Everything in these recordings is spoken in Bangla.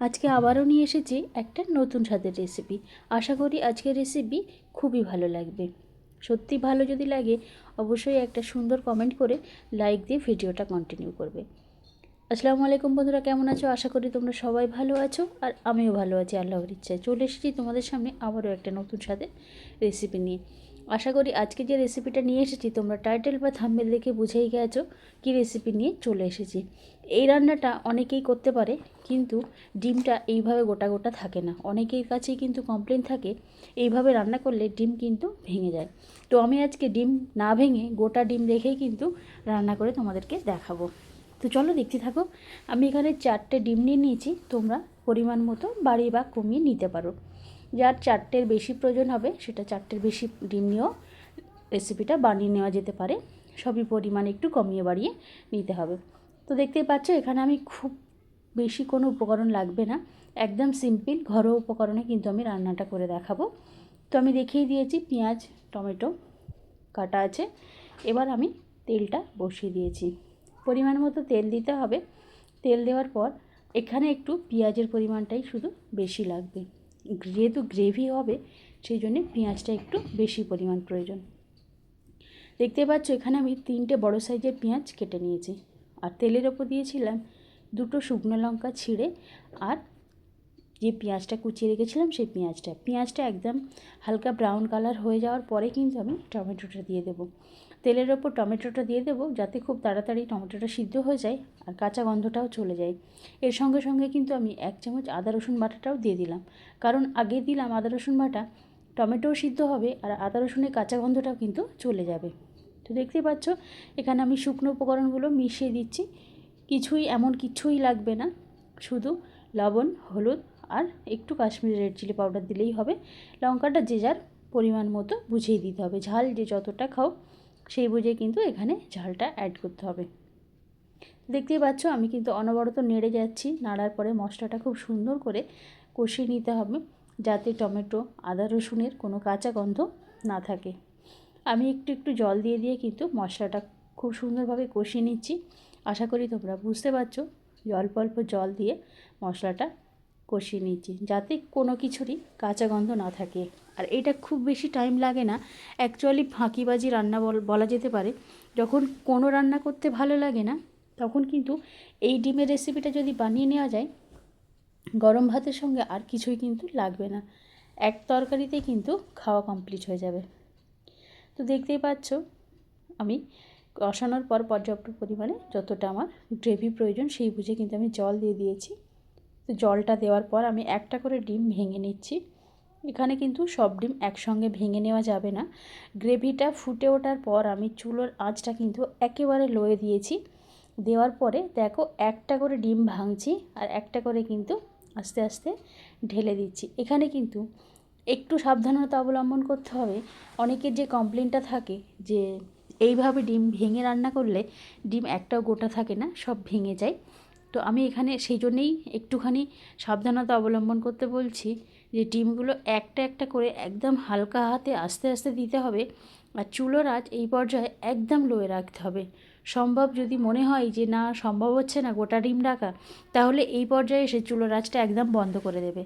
আজকে আবারও নিয়ে এসেছি একটা নতুন স্বাদের রেসিপি আশা করি আজকের রেসিপি খুবই ভালো লাগবে। সত্যি ভালো যদি লাগে, অবশ্যই একটা সুন্দর কমেন্ট করে লাইক দিয়ে ভিডিওটা কন্টিনিউ করবে। আসসালামু আলাইকুম বন্ধুরা, কেমন আছো? আশা করি তোমরা সবাই ভালো আছো আর আমিও ভালো আছি, আল্লাহর ইচ্ছায়। চলে এসেছি তোমাদের সামনে আবারও একটা নতুন স্বাদের রেসিপি নিয়ে। আশা করি আজকে যে রেসিপিটা নিয়ে এসেছি, তোমরা টাইটেল বা থাম্বেল দেখে বুঝেই গেছো কী রেসিপি নিয়ে চলে এসেছি। এই রান্নাটা অনেকেই করতে পারে, কিন্তু ডিমটা এইভাবে গোটা গোটা থাকে না। অনেকের কাছেই কিন্তু কমপ্লেন থাকে, এইভাবে রান্না করলে ডিম কিন্তু ভেঙে যায়। তো আমি আজকে ডিম না ভেঙে গোটা ডিম রেখেই কিন্তু রান্না করে তোমাদেরকে দেখাবো। তো চলো দেখতে থাকো। আমি এখানে চারটে ডিম নিয়ে নিয়েছি, তোমরা পরিমাণ মতো বাড়িয়ে বা কমিয়ে নিতে পারো। যার চারটের বেশি প্রয়োজন হবে, সেটা চারটের বেশি ডিম নিয়েও রেসিপিটা বানিয়ে নেওয়া যেতে পারে। সবই পরিমাণ একটু কমিয়ে বাড়িয়ে নিতে হবে। তো দেখতেই পাচ্ছ, এখানে আমি খুব বেশি কোনো উপকরণ লাগবে না। একদম সিম্পল ঘরোয়া উপকরণে কিন্তু আমি রান্নাটা করে দেখাবো। তো আমি দেখিয়ে দিয়েছি, পেঁয়াজ, টমেটো কাটা আছে। এবার আমি তেলটা বসিয়ে দিয়েছি। পরিমাণ মতো তেল দিতে হবে। তেল দেওয়ার পর এখানে একটু পেঁয়াজের পরিমাণটাই শুধু বেশি লাগবে। যেহেতু গ্রেভি হবে, সেই জন্যে পেঁয়াজটা একটু বেশি পরিমাণ প্রয়োজন। দেখতে পাচ্ছ, এখানে আমি তিনটে বড় সাইজের পেঁয়াজ কেটে নিয়েছি। আর তেলের ওপর দিয়েছিলাম দুটো শুকনো লঙ্কা ছিঁড়ে আর যে পেঁয়াজটা কুচিয়ে রেখেছিলাম, সেই পেঁয়াজটা। পেঁয়াজটা একদম হালকা ব্রাউন কালার হয়ে যাওয়ার পরে কিন্তু আমি টমেটোটা দিয়ে দেবো। তেলের ওপর টমেটোটা দিয়ে দেবো, যাতে খুব তাড়াতাড়ি টমেটোটা সিদ্ধ হয়ে যায় আর কাঁচা গন্ধটাও চলে যায়। এর সঙ্গে সঙ্গে কিন্তু আমি এক চামচ আদা রসুন বাটাটাও দিয়ে দিলাম। কারণ আগে দিলাম আদা রসুন বাটা, টমেটোও সিদ্ধ হবে আর আদা রসুনের কাঁচা গন্ধটাও কিন্তু চলে যাবে। তো দেখতে পাচ্ছ, এখানে আমি শুকনো উপকরণগুলো মিশিয়ে দিচ্ছি। কিছুই এমন কিছুই লাগবে না, শুধু লবণ, হলুদ আর একটু কাশ্মীরি রেড চিলি পাউডার দিলেই হবে। লঙ্কাটা যে যার পরিমাণ মতো বুঝিয়ে দিতে হবে। ঝাল যে যতটা খাও সেই বুঝে কিন্তু এখানে ঝালটা অ্যাড করতে হবে। দেখতেই পাচ্ছ, আমি কিন্তু অনবরত নেড়ে যাচ্ছি, নাড়ার পরে মশলাটা খুব সুন্দর করে কষিয়ে নিতে হবে, যাতে টমেটো, আদা রসুনের কোনো কাঁচা গন্ধ না থাকে। আমি একটু একটু জল দিয়ে দিয়ে কিন্তু মশলাটা খুব সুন্দরভাবে কষিয়ে নিচ্ছি। আশা করি তোমরা বুঝতে পারছ অল্প অল্প জল দিয়ে মশলাটা কষিয়ে নিচ্ছি, যাতে কোনো কিছুরই কাঁচা গন্ধ না থাকে। আর এটা খুব বেশি টাইম লাগে না। অ্যাকচুয়ালি ফাঁকিবাজি রান্না বলা যেতে পারে। যখন কোনো রান্না করতে ভালো লাগে না, তখন কিন্তু এই ডিমের রেসিপিটা যদি বানিয়ে নেওয়া যায়, গরম ভাতের সঙ্গে আর কিছুই কিন্তু লাগবে না। এক তরকারিতে কিন্তু খাওয়া কমপ্লিট হয়ে যাবে। তো দেখতেই পাচ্ছ, আমি কষানোর পর পর্যাপ্ত পরিমাণে যতটা আমার গ্রেভি প্রয়োজন সেই বুঝে কিন্তু আমি জল দিয়ে দিয়েছি। তো জলটা দেওয়ার পর আমি একটা করে ডিম ভেঙে নিচ্ছি। এখানে কিন্তু সব ডিম একসঙ্গে ভেঙে নেওয়া যাবে না। গ্রেভিটা ফুটে ওঠার পর আমি চুলোর আঁচটা কিন্তু একেবারে লোয়ে দিয়েছি। দেওয়ার পরে দেখো একটা করে ডিম ভাঙছি আর একটা করে কিন্তু আস্তে আস্তে ঢেলে দিচ্ছি। এখানে কিন্তু একটু সাবধানতা অবলম্বন করতে হবে। অনেকের যে কমপ্লেনটা থাকে যে এইভাবে ডিম ভেঙে রান্না করলে ডিম একটাও গোটা থাকে না, সব ভেঙে যায়। তো আমি এখানে সেই জন্যেই একটুখানি সাবধানতা অবলম্বন করতে বলছি। যে ডিমগুলো একটা একটা করে একদম হালকা হাতে আস্তে আস্তে দিতে হবে আর চুলোর আঁচ এই পর্যায়ে একদম লোয়ে রাখতে হবে। সম্ভব যদি মনে হয় যে না, সম্ভব হচ্ছে না গোটা ডিম রাখা, তাহলে এই পর্যায়ে এসে চুলোর আঁচটা একদম বন্ধ করে দেবে।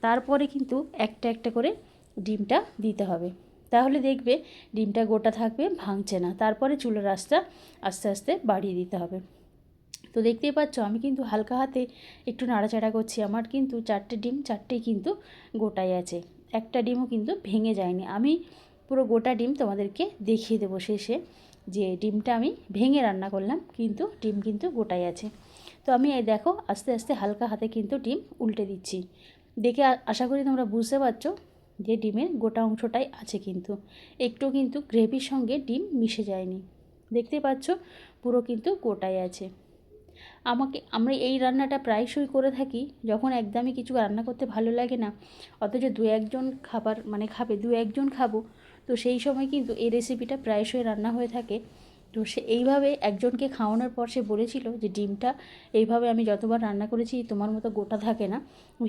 তারপরে কিন্তু একটা একটা করে ডিমটা দিতে হবে। তাহলে দেখবে ডিমটা গোটা থাকবে, ভাঙছে না। তারপরে চুলোর আঁচটা আস্তে আস্তে বাড়িয়ে দিতে হবে। তো দেখতেই পাচ্ছ, আমি কিন্তু হালকা হাতে একটু নাড়াচাড়া করছি। আমার কিন্তু চারটে ডিম, চারটেই কিন্তু গোটাই আছে। একটা ডিমও কিন্তু ভেঙে যায়নি। আমি পুরো গোটা ডিম তোমাদেরকে দেখিয়ে দেবো শেষে যে ডিমটা আমি ভেঙে রান্না করলাম, কিন্তু ডিম কিন্তু গোটাই আছে। তো আমি এই দেখো, আস্তে আস্তে হালকা হাতে কিন্তু ডিম উল্টে দিচ্ছি। দেখে আশা করি তোমরা বুঝতে পারছ যে ডিমের গোটা অংশটাই আছে কিন্তু। একটু কিন্তু গ্রেভির সঙ্গে ডিম মিশে যায়নি। দেখতে পাচ্ছ, পুরো কিন্তু গোটাই আছে। আমাকে, আমরা এই রান্নাটা প্রায়শই করে থাকি যখন একদমই কিছু রান্না করতে ভালো লাগে না। অথচ দু একজন খাবার মানে খাবে, দু একজন খাব। তো সেই সময় কিন্তু এই রেসিপিটা প্রায়শই রান্না হয়ে থাকে। তো সে এইভাবে একজনকে খাওয়ানোর পর সে বলেছিল যে ডিমটা এইভাবে আমি যতবার রান্না করেছি তোমার মতো গোটা থাকে না,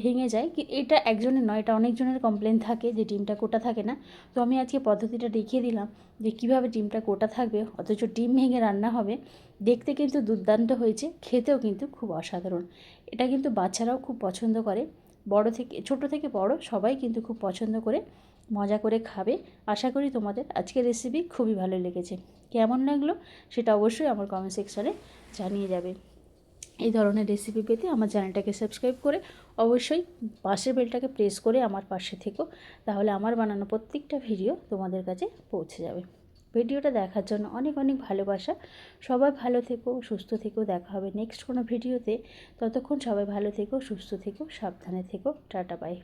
ভেঙে যায়। কি, এটা একজনের নয়, এটা অনেকজনের কমপ্লেন থাকে যে ডিমটা গোটা থাকে না। তো আমি আজকে পদ্ধতিটা দেখিয়ে দিলাম যে কীভাবে ডিমটা গোটা থাকবে, অথচ ডিম ভেঙে রান্না হবে, দেখতে কিন্তু দুর্দান্ত হয়েছে, খেতেও কিন্তু খুব অসাধারণ। এটা কিন্তু বাচ্চারাও খুব পছন্দ করে। বড় থেকে, ছোট থেকে বড় সবাই কিন্তু খুব পছন্দ করে, মজা করে খাবে। আশা করি তোমাদের আজকের রেসিপি খুবই ভালো লেগেছে। কেমন লাগল সেটা অবশ্যই আমার কমেন্ট সেকশানে জানিয়ে যাবে। এই ধরনের রেসিপি পেতে আমার চ্যানেলটাকে সাবস্ক্রাইব করে অবশ্যই পাশের বেলটাকে প্রেস করে আমার পাশে থেকো। তাহলে আমার বানানো প্রত্যেকটা ভিডিও তোমাদের কাছে পৌঁছে যাবে। ভিডিওটা দেখার জন্য অনেক অনেক ভালোবাসা। সবাই ভালো থেকো, সুস্থ থেকো, দেখা হবে নেক্সট কোনো ভিডিওতে। ততক্ষণ সবাই ভালো থেকো, সুস্থ থেকো, সাবধানে থেকো। Tata bye